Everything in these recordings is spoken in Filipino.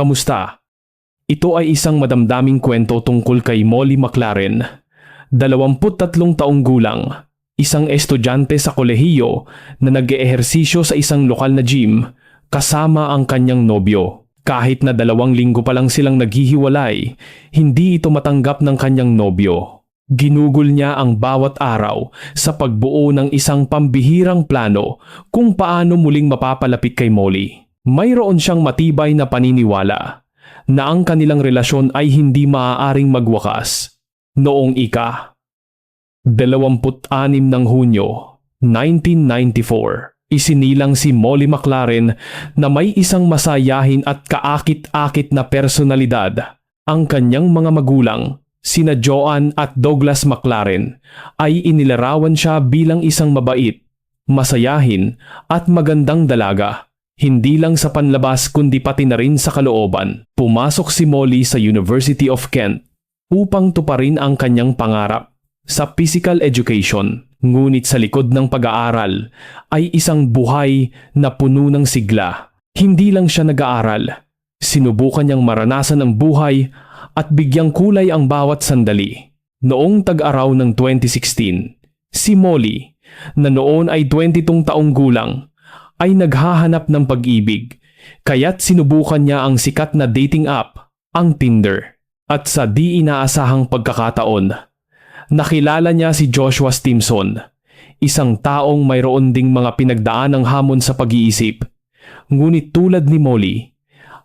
kamusta? Ito ay isang madamdaming kwento tungkol kay Molly McLaren, 23 taong gulang, isang estudyante sa kolehiyo na nag-eehersisyo sa isang lokal na gym kasama ang kanyang nobyo. Kahit na dalawang linggo pa lang silang naghihiwalay, hindi ito matanggap ng kanyang nobyo. Ginugol niya ang bawat araw sa pagbuo ng isang pambihirang plano kung paano muling mapapalapit kay Molly. Mayroon siyang matibay na paniniwala na ang kanilang relasyon ay hindi maaaring magwakas. Noong ika, 26 ng Hunyo, 1994, isinilang si Molly McLaren na may isang masayahin at kaakit-akit na personalidad. Ang kanyang mga magulang, sina Joanne at Douglas McLaren, ay inilarawan siya bilang isang mabait, masayahin at magandang dalaga. Hindi lang sa panlabas kundi pati na rin sa kalooban. Pumasok si Molly sa University of Kent upang tuparin ang kanyang pangarap sa physical education. Ngunit sa likod ng pag-aaral ay isang buhay na puno ng sigla. Hindi lang siya nag-aaral. Sinubukan niyang maranasan ang buhay at bigyang kulay ang bawat sandali. Noong tag-araw ng 2016, si Molly, na noon ay 22 taong gulang, ay naghahanap ng pag-ibig. Kaya't sinubukan niya ang sikat na dating app, ang Tinder. At sa di inaasahang pagkakataon, nakilala niya si Joshua Stimson, isang taong mayroon ding mga pinagdaan ng hamon sa pag-iisip. Ngunit tulad ni Molly,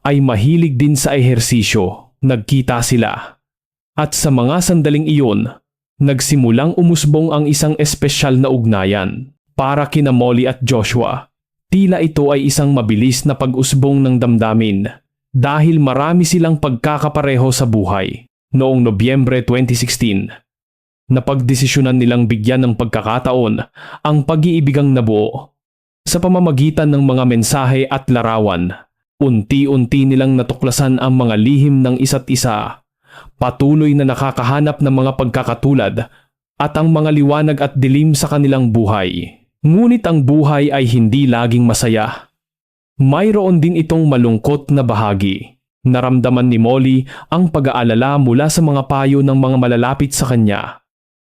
ay mahilig din sa ehersisyo. Nagkita sila. At sa mga sandaling iyon, nagsimulang umusbong ang isang espesyal na ugnayan. Para kina Molly at Joshua, tila ito ay isang mabilis na pag-usbong ng damdamin dahil marami silang pagkakapareho sa buhay. Noong Nobyembre 2016, napagdesisyonan nilang bigyan ng pagkakataon ang pag-iibigang nabuo. Sa pamamagitan ng mga mensahe at larawan, unti-unti nilang natuklasan ang mga lihim ng isa't isa. Patuloy na nakakahanap ng mga pagkakatulad at ang mga liwanag at dilim sa kanilang buhay. Ngunit ang buhay ay hindi laging masaya. Mayroon din itong malungkot na bahagi. Naramdaman ni Molly ang pag-aalala mula sa mga payo ng mga malalapit sa kanya.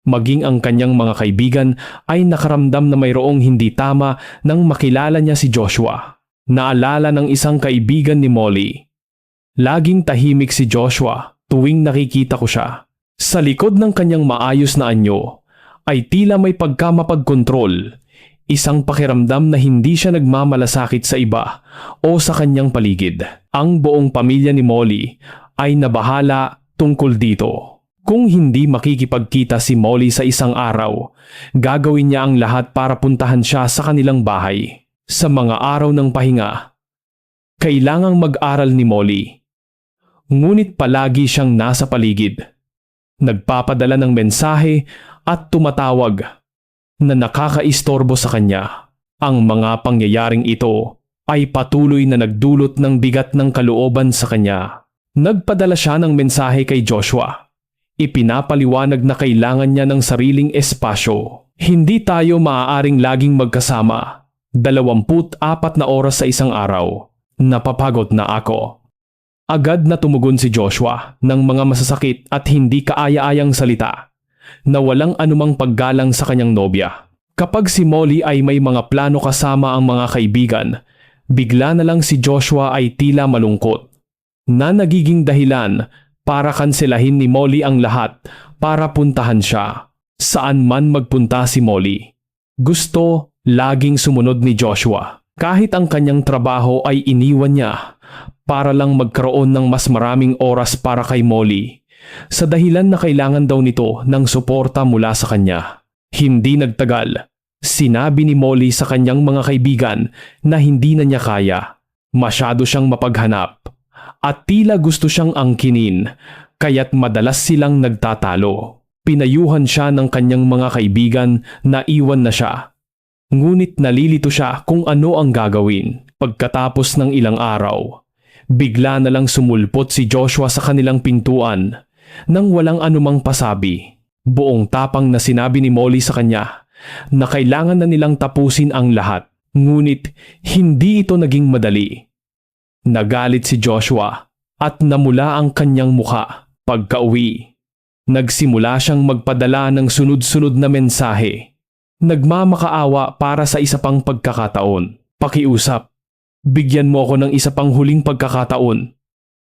Maging ang kanyang mga kaibigan ay nakaramdam na mayroong hindi tama nang makilala niya si Joshua. Naalala ng isang kaibigan ni Molly. Laging tahimik si Joshua tuwing nakikita ko siya. Sa likod ng kanyang maayos na anyo ay tila may pagkamapagkontrol Isang pakiramdam na hindi siya nagmamalasakit sa iba o sa kanyang paligid. Ang buong pamilya ni Molly ay nabahala tungkol dito. Kung hindi makikipagkita si Molly sa isang araw, gagawin niya ang lahat para puntahan siya sa kanilang bahay. Sa mga araw ng pahinga, kailangang mag-aral ni Molly. Ngunit palagi siyang nasa paligid. Nagpapadala ng mensahe at tumatawag na nakakaistorbo sa kanya. Ang mga pangyayaring ito ay patuloy na nagdulot ng bigat ng kalooban sa kanya. Nagpadala siya ng mensahe kay Joshua. Ipinapaliwanag na kailangan niya ng sariling espasyo. Hindi tayo maaaring laging magkasama. 24 na oras sa isang araw. Napapagod na ako. Agad na tumugon si Joshua ng mga masasakit at hindi kaaya-ayang salita na walang anumang paggalang sa kanyang nobya. Kapag si Molly ay may mga plano kasama ang mga kaibigan, bigla na lang si Joshua ay tila malungkot na nagiging dahilan para kanselahin ni Molly ang lahat para puntahan siya. Saan man magpunta si Molly. Gusto laging sumunod ni Joshua kahit ang kanyang trabaho ay iniwan niya para lang magkaroon ng mas maraming oras para kay Molly sa dahilan na kailangan daw nito ng suporta mula sa kanya. Hindi nagtagal, sinabi ni Molly sa kanyang mga kaibigan na hindi na niya kaya. Masyado siyang mapaghanap at tila gusto siyang angkinin kaya't madalas silang nagtatalo. Pinayuhan siya ng kanyang mga kaibigan na iwan na siya. Ngunit nalilito siya kung ano ang gagawin. Pagkatapos ng ilang araw, bigla na lang sumulpot si Joshua sa kanilang pintuan nang walang anumang pasabi. Buong tapang na sinabi ni Molly sa kanya na kailangan na nilang tapusin ang lahat. Ngunit hindi ito naging madali. Nagalit si Joshua at namula ang kanyang muka pagka-uwi. Nagsimula siyang magpadala ng sunod-sunod na mensahe. Nagmamakaawa para sa isa pang pagkakataon. Pakiusap. Bigyan mo ako ng isa pang huling pagkakataon.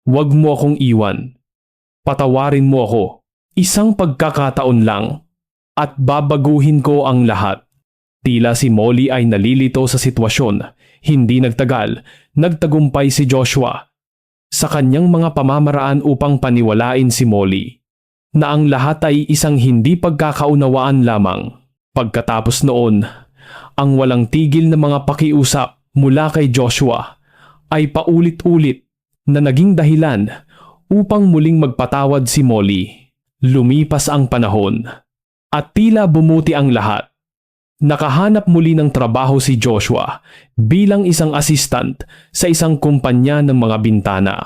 Huwag mo akong iwan. Patawarin mo ako. Isang pagkakataon lang. At babaguhin ko ang lahat. Tila si Molly ay nalilito sa sitwasyon. Hindi nagtagal, nagtagumpay si Joshua sa kanyang mga pamamaraan upang paniwalain si Molly na ang lahat ay isang hindi pagkakaunawaan lamang. Pagkatapos noon, ang walang tigil na mga pakiusap mula kay Joshua ay paulit-ulit na naging dahilan upang muling magpatawad si Molly. Lumipas ang panahon at tila bumuti ang lahat. Nakahanap muli ng trabaho si Joshua bilang isang assistant sa isang kumpanya ng mga bintana.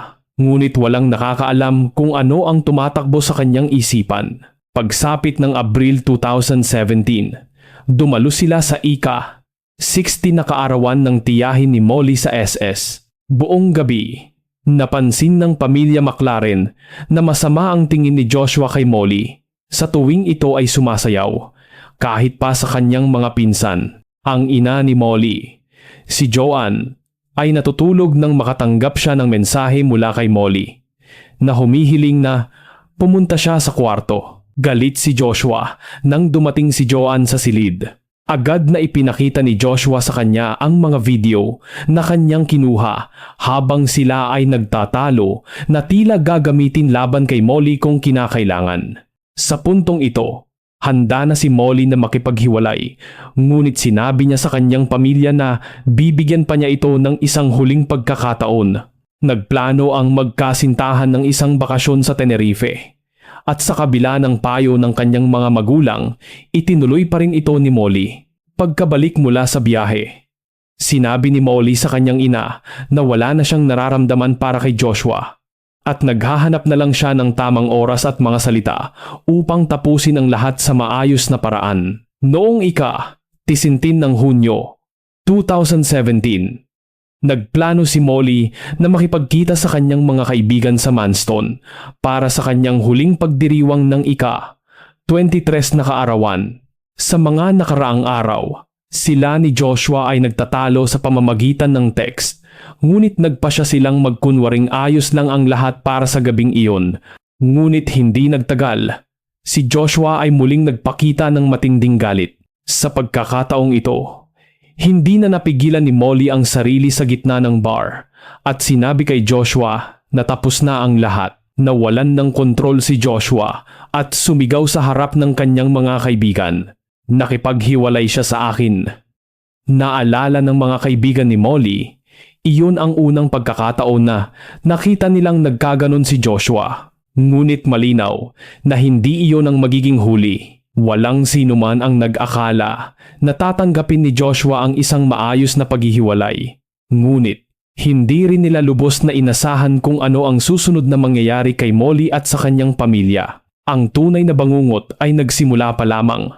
Ngunit walang nakakaalam kung ano ang tumatakbo sa kanyang isipan. Pagsapit ng Abril 2017, dumalo sila sa ICA, 60 na kaarawan ng tiyahin ni Molly sa SS. Buong gabi, napansin ng pamilya McLaren na masama ang tingin ni Joshua kay Molly sa tuwing ito ay sumasayaw kahit pa sa kanyang mga pinsan. Ang ina ni Molly, si Joanne, ay natutulog nang makatanggap siya ng mensahe mula kay Molly na humihiling na pumunta siya sa kwarto. Galit si Joshua nang dumating si Joanne sa silid. Agad na ipinakita ni Joshua sa kanya ang mga video na kanyang kinuha habang sila ay nagtatalo na tila gagamitin laban kay Molly kung kinakailangan. Sa puntong ito, handa na si Molly na makipaghiwalay ngunit sinabi niya sa kanyang pamilya na bibigyan pa niya ito ng isang huling pagkakataon. Nagplano ang magkasintahan ng isang bakasyon sa Tenerife. At sa kabila ng payo ng kanyang mga magulang, itinuloy pa rin ito ni Molly. Pagkabalik mula sa biyahe, sinabi ni Molly sa kanyang ina na wala na siyang nararamdaman para kay Joshua at naghahanap na lang siya ng tamang oras at mga salita upang tapusin ang lahat sa maayos na paraan. Noong ika, tisintin ng Hunyo, 2017, nagplano si Molly na makipagkita sa kanyang mga kaibigan sa Manston para sa kanyang huling pagdiriwang ng ika, 23 na kaarawan. Sa mga nakaraang araw, sila ni Joshua ay nagtatalo sa pamamagitan ng text Ngunit nagpa siya silang magkunwaring ayos lang ang lahat para sa gabing iyon. Ngunit hindi nagtagal. Si Joshua ay muling nagpakita ng matinding galit. Sa pagkakataong ito, hindi na napigilan ni Molly ang sarili sa gitna ng bar at sinabi kay Joshua na tapos na ang lahat. Nawalan ng kontrol si Joshua at sumigaw sa harap ng kanyang mga kaibigan. Nakipaghiwalay siya sa akin. Naalala ng mga kaibigan ni Molly iyon ang unang pagkakataon na nakita nilang nagkaganon si Joshua. Ngunit malinaw na hindi iyon ang magiging huli. Walang sino man ang nag-akala na tatanggapin ni Joshua ang isang maayos na paghihiwalay. Ngunit hindi rin nila lubos na inasahan kung ano ang susunod na mangyayari kay Molly at sa kanyang pamilya. Ang tunay na bangungot ay nagsimula pa lamang.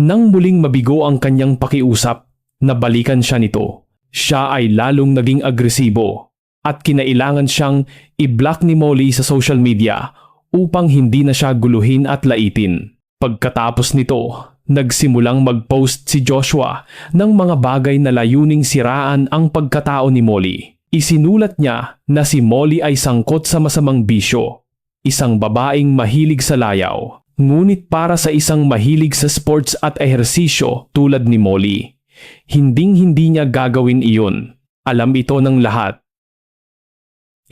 Nang muling mabigo ang kanyang pakiusap, nabalikan siya nito siya ay lalong naging agresibo at kinailangan siyang i-block ni Molly sa social media upang hindi na siya guluhin at laitin. Pagkatapos nito, nagsimulang mag-post si Joshua ng mga bagay na layuning siraan ang pagkatao ni Molly. Isinulat niya na si Molly ay sangkot sa masamang bisyo, isang babaeng mahilig sa layaw. Ngunit para sa isang mahilig sa sports at ehersisyo tulad ni Molly, Hinding-hindi niya gagawin iyon. Alam ito ng lahat.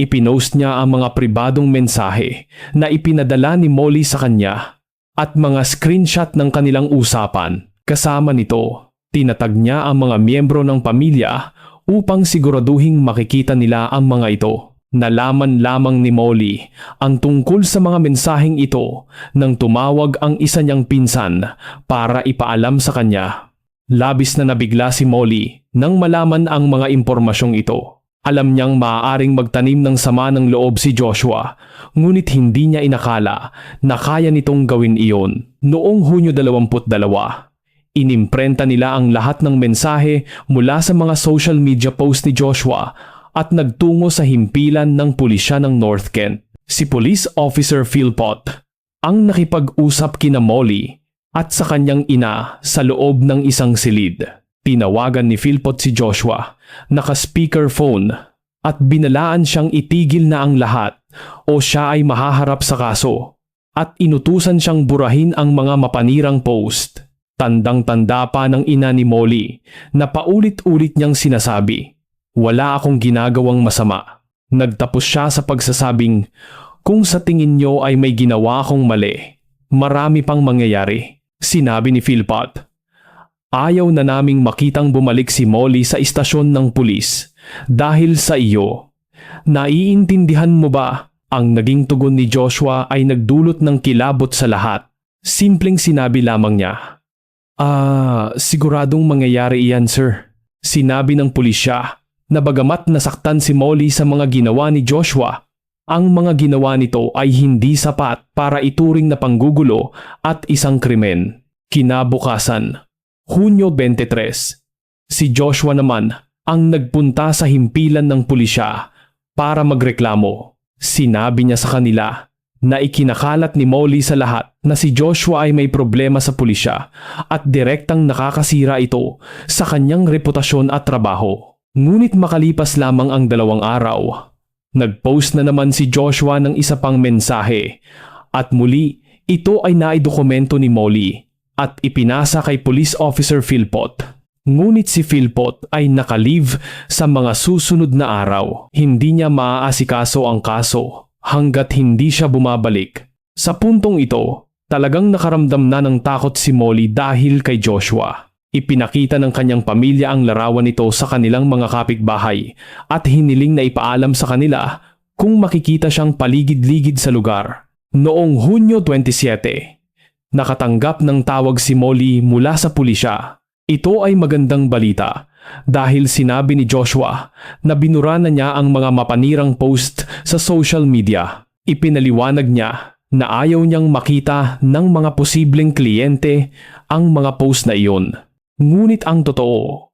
Ipinost niya ang mga pribadong mensahe na ipinadala ni Molly sa kanya at mga screenshot ng kanilang usapan. Kasama nito, tinatag niya ang mga miyembro ng pamilya upang siguraduhing makikita nila ang mga ito. Nalaman lamang ni Molly ang tungkol sa mga mensaheng ito nang tumawag ang isa niyang pinsan para ipaalam sa kanya Labis na nabigla si Molly nang malaman ang mga impormasyong ito. Alam niyang maaaring magtanim ng sama ng loob si Joshua, ngunit hindi niya inakala na kaya nitong gawin iyon. Noong Hunyo 22, inimprenta nila ang lahat ng mensahe mula sa mga social media post ni Joshua at nagtungo sa himpilan ng pulisya ng North Kent. Si Police Officer Philpott ang nakipag-usap kina Molly at sa kanyang ina sa loob ng isang silid. Tinawagan ni Philpott si Joshua, naka-speakerphone at binalaan siyang itigil na ang lahat o siya ay mahaharap sa kaso at inutusan siyang burahin ang mga mapanirang post. Tandang-tanda pa ng ina ni Molly na paulit-ulit niyang sinasabi, wala akong ginagawang masama. Nagtapos siya sa pagsasabing, kung sa tingin niyo ay may ginawa akong mali, marami pang mangyayari. Sinabi ni Philpott. Ayaw na naming makitang bumalik si Molly sa istasyon ng pulis dahil sa iyo. Naiintindihan mo ba ang naging tugon ni Joshua ay nagdulot ng kilabot sa lahat? Simpleng sinabi lamang niya. Ah, siguradong mangyayari iyan sir. Sinabi ng pulisya na bagamat nasaktan si Molly sa mga ginawa ni Joshua, ang mga ginawa nito ay hindi sapat para ituring na panggugulo at isang krimen. Kinabukasan, Hunyo 23, si Joshua naman ang nagpunta sa himpilan ng pulisya para magreklamo. Sinabi niya sa kanila na ikinakalat ni Molly sa lahat na si Joshua ay may problema sa pulisya at direktang nakakasira ito sa kanyang reputasyon at trabaho. Ngunit makalipas lamang ang dalawang araw, nagpost na naman si Joshua ng isa pang mensahe at muli ito ay naidokumento ni Molly at ipinasa kay Police Officer Philpott. Ngunit si Philpott ay nakalive sa mga susunod na araw. Hindi niya maaasikaso ang kaso hanggat hindi siya bumabalik. Sa puntong ito, talagang nakaramdam na ng takot si Molly dahil kay Joshua. Ipinakita ng kanyang pamilya ang larawan nito sa kanilang mga kapitbahay at hiniling na ipaalam sa kanila kung makikita siyang paligid-ligid sa lugar. Noong Hunyo 27, nakatanggap ng tawag si Molly mula sa pulisya. Ito ay magandang balita dahil sinabi ni Joshua na binura na niya ang mga mapanirang post sa social media. Ipinaliwanag niya na ayaw niyang makita ng mga posibleng kliyente ang mga post na iyon. Ngunit ang totoo,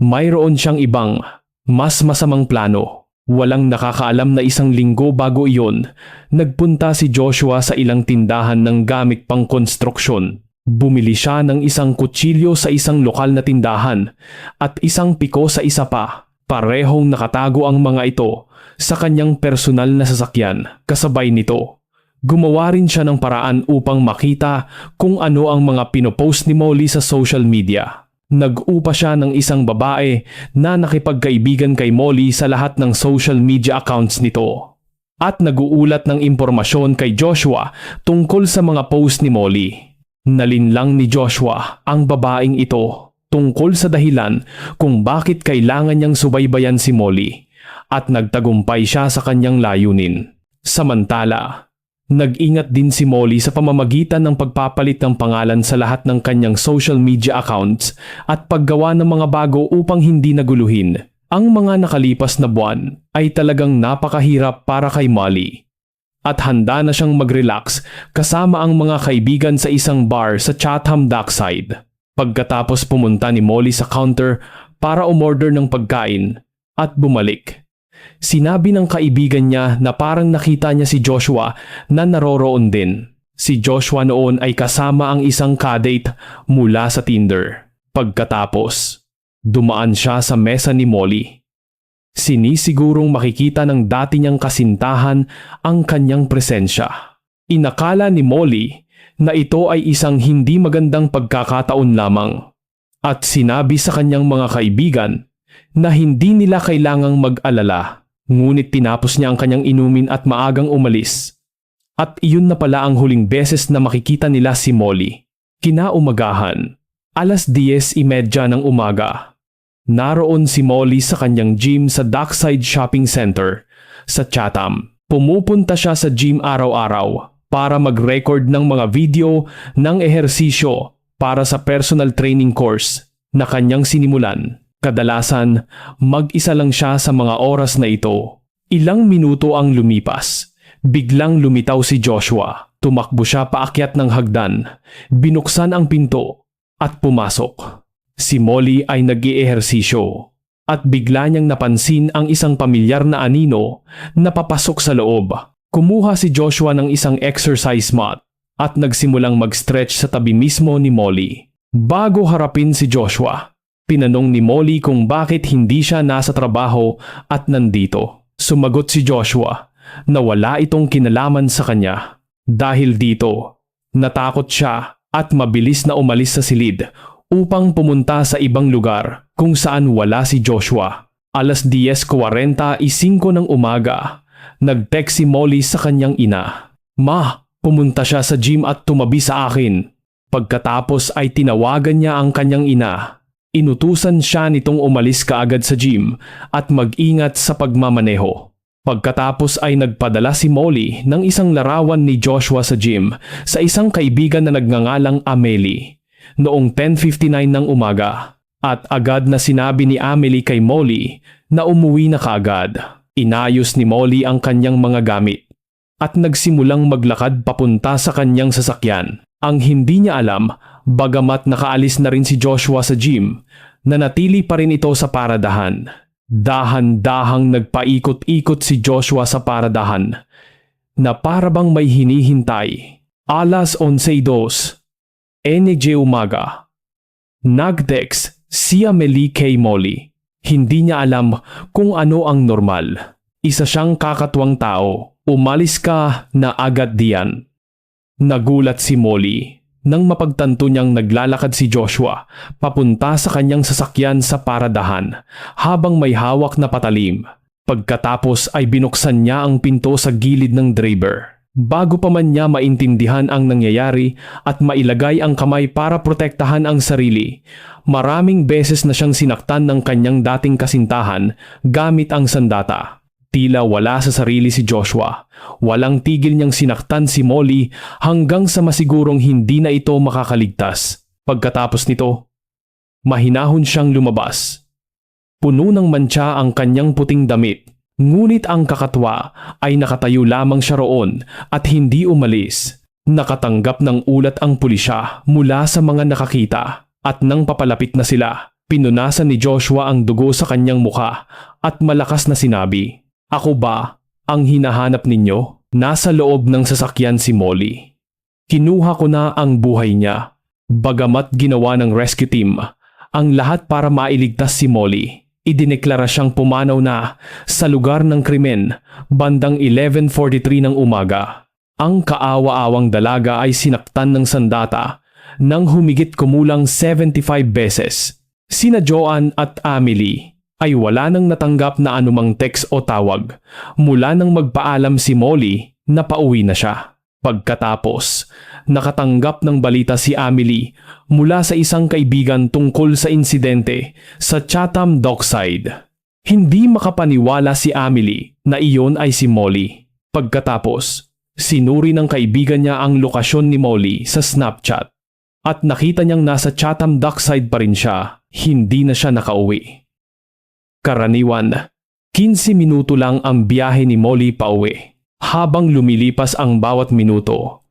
mayroon siyang ibang, mas masamang plano. Walang nakakaalam na isang linggo bago iyon, nagpunta si Joshua sa ilang tindahan ng gamit pang konstruksyon. Bumili siya ng isang kutsilyo sa isang lokal na tindahan at isang piko sa isa pa. Parehong nakatago ang mga ito sa kanyang personal na sasakyan kasabay nito. Gumawa rin siya ng paraan upang makita kung ano ang mga pinopost ni Molly sa social media. Nag-upa siya ng isang babae na nakipagkaibigan kay Molly sa lahat ng social media accounts nito. At naguulat ng impormasyon kay Joshua tungkol sa mga post ni Molly. Nalinlang ni Joshua ang babaeng ito tungkol sa dahilan kung bakit kailangan niyang subaybayan si Molly at nagtagumpay siya sa kanyang layunin. Samantala, Nag-ingat din si Molly sa pamamagitan ng pagpapalit ng pangalan sa lahat ng kanyang social media accounts at paggawa ng mga bago upang hindi naguluhin. Ang mga nakalipas na buwan ay talagang napakahirap para kay Molly. At handa na siyang mag-relax kasama ang mga kaibigan sa isang bar sa Chatham Dockside. Pagkatapos pumunta ni Molly sa counter para umorder ng pagkain at bumalik. Sinabi ng kaibigan niya na parang nakita niya si Joshua na naroroon din. Si Joshua noon ay kasama ang isang kadate mula sa Tinder. Pagkatapos, dumaan siya sa mesa ni Molly. Sinisigurong makikita ng dati niyang kasintahan ang kanyang presensya. Inakala ni Molly na ito ay isang hindi magandang pagkakataon lamang. At sinabi sa kanyang mga kaibigan na hindi nila kailangang mag-alala. Ngunit tinapos niya ang kanyang inumin at maagang umalis. At iyon na pala ang huling beses na makikita nila si Molly. Kinaumagahan, alas 10.30 ng umaga. Naroon si Molly sa kanyang gym sa Dockside Shopping Center sa Chatham. Pumupunta siya sa gym araw-araw para mag-record ng mga video ng ehersisyo para sa personal training course na kanyang sinimulan. Kadalasan, mag-isa lang siya sa mga oras na ito. Ilang minuto ang lumipas. Biglang lumitaw si Joshua. Tumakbo siya paakyat ng hagdan. Binuksan ang pinto at pumasok. Si Molly ay nag-iehersisyo. at bigla niyang napansin ang isang pamilyar na anino na papasok sa loob. Kumuha si Joshua ng isang exercise mat at nagsimulang mag-stretch sa tabi mismo ni Molly. Bago harapin si Joshua, pinanong ni Molly kung bakit hindi siya nasa trabaho at nandito. Sumagot si Joshua na wala itong kinalaman sa kanya. Dahil dito, natakot siya at mabilis na umalis sa silid upang pumunta sa ibang lugar kung saan wala si Joshua. Alas 10.45 ng umaga, nag-text si Molly sa kanyang ina. Ma, pumunta siya sa gym at tumabi sa akin. Pagkatapos ay tinawagan niya ang kanyang ina. Inutusan siya nitong umalis kaagad sa gym at mag-ingat sa pagmamaneho. Pagkatapos ay nagpadala si Molly ng isang larawan ni Joshua sa gym sa isang kaibigan na nagngangalang Amelie noong 10.59 ng umaga at agad na sinabi ni Amelie kay Molly na umuwi na kaagad. Inayos ni Molly ang kanyang mga gamit at nagsimulang maglakad papunta sa kanyang sasakyan. Ang hindi niya alam, bagamat nakaalis na rin si Joshua sa gym, nanatili pa rin ito sa paradahan. Dahan-dahang nagpaikot-ikot si Joshua sa paradahan na parabang may hinihintay. Alas 11.02 NJ Umaga. Nagtext si Amelie kay Molly. Hindi niya alam kung ano ang normal. Isa siyang kakatuwang tao. Umalis ka na agad diyan. Nagulat si Molly nang mapagtanto niyang naglalakad si Joshua papunta sa kanyang sasakyan sa paradahan habang may hawak na patalim. Pagkatapos ay binuksan niya ang pinto sa gilid ng driver. Bago pa man niya maintindihan ang nangyayari at mailagay ang kamay para protektahan ang sarili, maraming beses na siyang sinaktan ng kanyang dating kasintahan gamit ang sandata. Tila wala sa sarili si Joshua. Walang tigil niyang sinaktan si Molly hanggang sa masigurong hindi na ito makakaligtas. Pagkatapos nito, mahinahon siyang lumabas. Puno ng mantsa ang kanyang puting damit Ngunit ang kakatwa ay nakatayo lamang siya roon at hindi umalis. Nakatanggap ng ulat ang pulisya mula sa mga nakakita at nang papalapit na sila, pinunasan ni Joshua ang dugo sa kanyang muka at malakas na sinabi, Ako ba ang hinahanap ninyo? Nasa loob ng sasakyan si Molly. Kinuha ko na ang buhay niya. Bagamat ginawa ng rescue team ang lahat para mailigtas si Molly idineklara siyang pumanaw na sa lugar ng krimen bandang 11.43 ng umaga. Ang kaawa-awang dalaga ay sinaktan ng sandata nang humigit kumulang 75 beses. Sina Joan at Amelie ay wala nang natanggap na anumang text o tawag mula nang magpaalam si Molly na pauwi na siya. Pagkatapos, nakatanggap ng balita si Amelie mula sa isang kaibigan tungkol sa insidente sa Chatham Dockside. Hindi makapaniwala si Amelie na iyon ay si Molly. Pagkatapos, sinuri ng kaibigan niya ang lokasyon ni Molly sa Snapchat at nakita niyang nasa Chatham Dockside pa rin siya, hindi na siya nakauwi. Karaniwan, 15 minuto lang ang biyahe ni Molly pauwi. Habang lumilipas ang bawat minuto,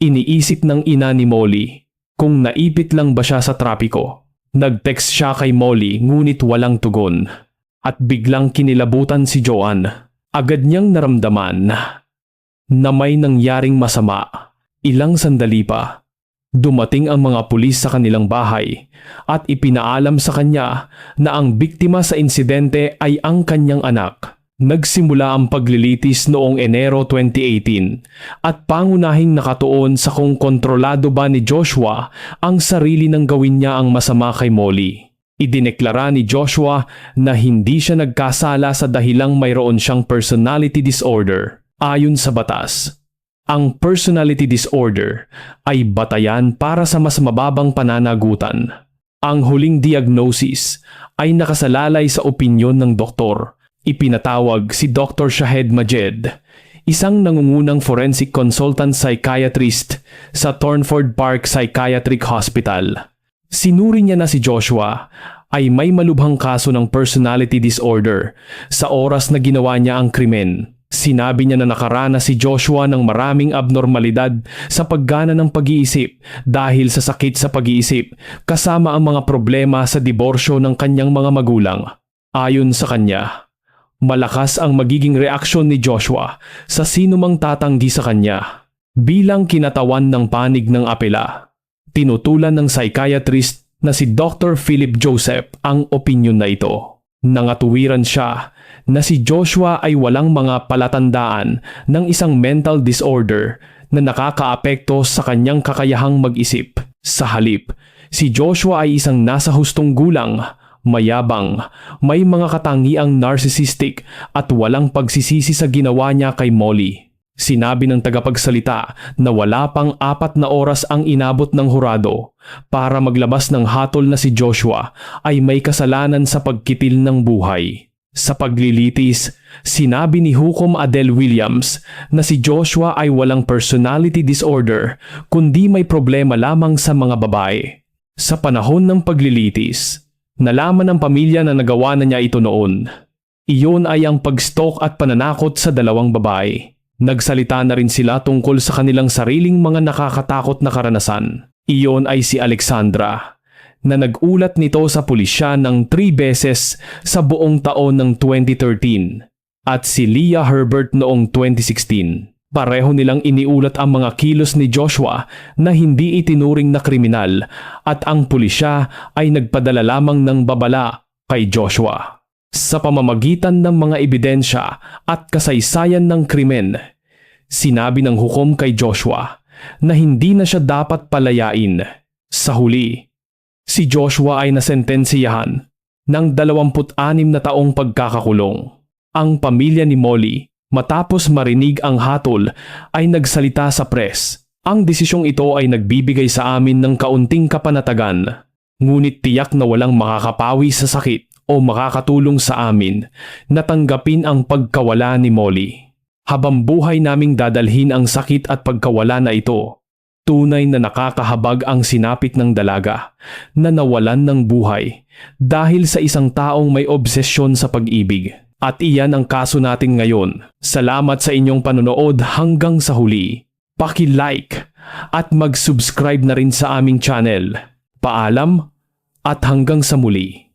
iniisip ng ina ni Molly kung naipit lang ba siya sa trapiko. Nag-text siya kay Molly ngunit walang tugon. At biglang kinilabutan si Joan. Agad niyang naramdaman na may nangyaring masama. Ilang sandali pa, dumating ang mga pulis sa kanilang bahay at ipinaalam sa kanya na ang biktima sa insidente ay ang kanyang anak. Nagsimula ang paglilitis noong Enero 2018 at pangunahing nakatuon sa kung kontrolado ba ni Joshua ang sarili ng gawin niya ang masama kay Molly. Idineklara ni Joshua na hindi siya nagkasala sa dahilang mayroon siyang personality disorder. Ayon sa batas, ang personality disorder ay batayan para sa mas mababang pananagutan. Ang huling diagnosis ay nakasalalay sa opinyon ng doktor Ipinatawag si Dr. Shahed Majed, isang nangungunang forensic consultant psychiatrist sa Thornford Park Psychiatric Hospital. Sinuri niya na si Joshua ay may malubhang kaso ng personality disorder sa oras na ginawa niya ang krimen. Sinabi niya na nakaranas si Joshua ng maraming abnormalidad sa paggana ng pag-iisip dahil sa sakit sa pag-iisip kasama ang mga problema sa diborsyo ng kanyang mga magulang. Ayon sa kanya, malakas ang magiging reaksyon ni Joshua sa sinumang tatanggi sa kanya. Bilang kinatawan ng panig ng apela, tinutulan ng psychiatrist na si Dr. Philip Joseph ang opinyon na ito. Nangatuwiran siya na si Joshua ay walang mga palatandaan ng isang mental disorder na nakakaapekto sa kanyang kakayahang mag-isip. Sa halip, si Joshua ay isang nasa hustong gulang, mayabang, may mga katangiang narcissistic at walang pagsisisi sa ginawa niya kay Molly. Sinabi ng tagapagsalita na wala pang apat na oras ang inabot ng hurado para maglabas ng hatol na si Joshua ay may kasalanan sa pagkitil ng buhay. Sa paglilitis, sinabi ni Hukom Adele Williams na si Joshua ay walang personality disorder kundi may problema lamang sa mga babae. Sa panahon ng paglilitis, nalaman ng pamilya na nagawa na niya ito noon. Iyon ay ang pagstalk at pananakot sa dalawang babae. Nagsalita na rin sila tungkol sa kanilang sariling mga nakakatakot na karanasan. Iyon ay si Alexandra, na nagulat nito sa pulisya ng 3 beses sa buong taon ng 2013 at si Leah Herbert noong 2016. Pareho nilang iniulat ang mga kilos ni Joshua na hindi itinuring na kriminal at ang pulisya ay nagpadala lamang ng babala kay Joshua. Sa pamamagitan ng mga ebidensya at kasaysayan ng krimen, sinabi ng hukom kay Joshua na hindi na siya dapat palayain. Sa huli, si Joshua ay nasentensiyahan ng 26 na taong pagkakakulong. Ang pamilya ni Molly, matapos marinig ang hatol, ay nagsalita sa press. Ang desisyong ito ay nagbibigay sa amin ng kaunting kapanatagan, ngunit tiyak na walang makakapawi sa sakit o makakatulong sa amin na tanggapin ang pagkawala ni Molly. Habang buhay naming dadalhin ang sakit at pagkawala na ito, tunay na nakakahabag ang sinapit ng dalaga na nawalan ng buhay dahil sa isang taong may obsesyon sa pag-ibig. At iyan ang kaso natin ngayon. Salamat sa inyong panonood hanggang sa huli. Paki-like at mag-subscribe na rin sa aming channel. Paalam at hanggang sa muli.